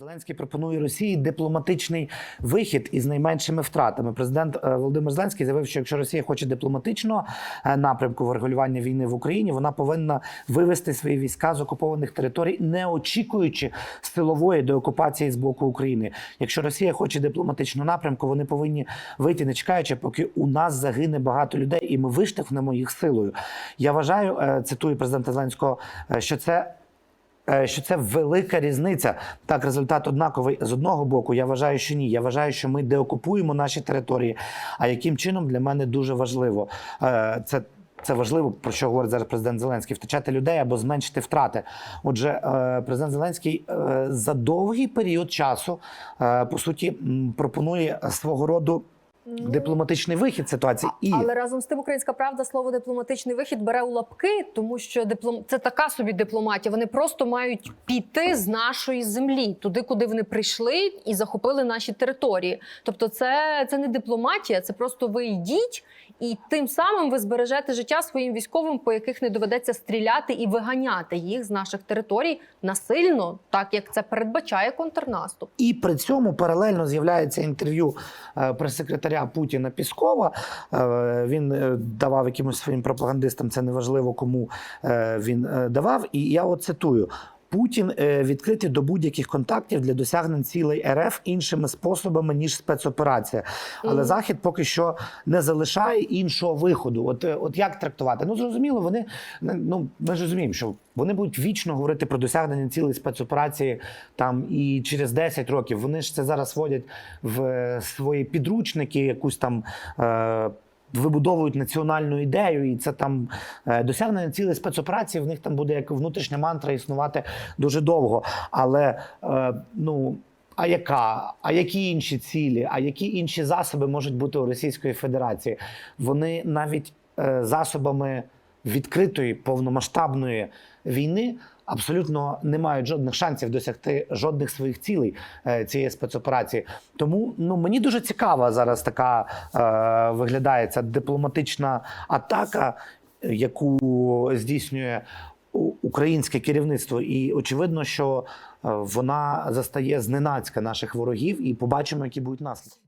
Зеленський пропонує Росії дипломатичний вихід із найменшими втратами. Президент е, Володимир Зеленський заявив, що якщо Росія хоче дипломатичного е, напрямку врегулювання війни в Україні, вона повинна вивести свої війська з окупованих територій, не очікуючи силової деокупації з боку України. Якщо Росія хоче дипломатичного напрямку, вони повинні вийти, не чекаючи, поки у нас загине багато людей, і ми виштовхнемо їх силою. Я вважаю, е, цитую президента Зеленського, що це що це велика різниця. Так, результат однаковий з одного боку. Я вважаю, що ні. Я вважаю, що ми деокупуємо наші території. А яким чином для мене дуже важливо Е, це. Це важливо, про що говорить зараз президент Зеленський: втрачати людей або зменшити втрати. Отже, е, президент Зеленський е, за довгий період часу е, по суті пропонує свого роду дипломатичний вихід ситуації. І Але разом з тим українська правда слово дипломатичний вихід бере у лапки, тому що диплом... це така собі дипломатія. Вони просто мають піти з нашої землі, туди, куди вони прийшли і захопили наші території. Тобто, це, це не дипломатія, це просто ви йдіть, і тим самим ви збережете життя своїм військовим, по яких не доведеться стріляти і виганяти їх з наших територій насильно, так як це передбачає контрнаступ. І при цьому паралельно з'являється інтерв'ю е, прес-секретаря Путіна Піскова. Е, Він е, давав якимось своїм пропагандистам, це неважливо кому е, він давав. І я от цитую. Путін е, відкритий до будь-яких контактів для досягнень цілей РФ іншими способами ніж спецоперація. Але Мгм. Захід поки що не залишає іншого виходу. От, е, от як трактувати? Ну зрозуміло, вони ну ми ж розуміємо, що вони будуть вічно говорити про досягнення цілей спецоперації там і через 10 років. Вони ж це зараз вводять в е, свої підручники, якусь там. Е, Вибудовують національну ідею, і це там е, досягнення цілей спецоперації. В них там буде як внутрішня мантра існувати дуже довго. Але е, ну а яка? А які інші цілі? А які інші засоби можуть бути у Російської Федерації? Вони навіть е, засобами відкритої повномасштабної війни абсолютно не мають жодних шансів досягти жодних своїх цілей е, цієї спецоперації. Тому ну мені дуже цікава зараз така е, виглядає ця дипломатична атака, яку здійснює українське керівництво, і очевидно, що е, вона застає зненацька наших ворогів, і побачимо, які будуть наслідки.